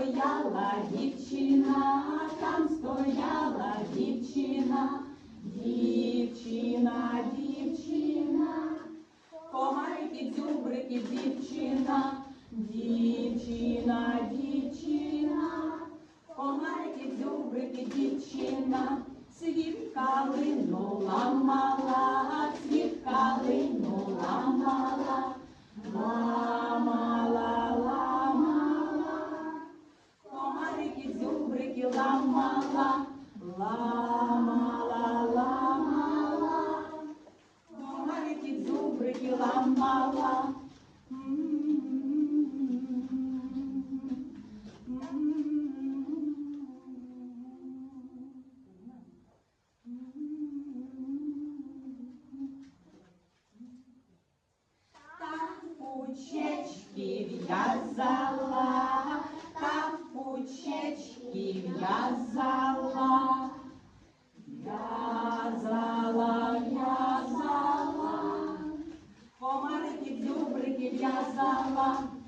стояла дівчина, там стояла дівчина, дівчина, дівчина, комарики, дзюбрики, дівчина, дівчина, дівчина, комарики, дзюбрики, дівчина, світ калину ламала, світ калину ламала, ламала, ламала. Комарики, дзюбрики ламала, ламала, ламала. Комарики, дзюбрики ламала. пучечки вязала, там пучечки вязала. Вязала, вязала, комарики, зубрики вязала.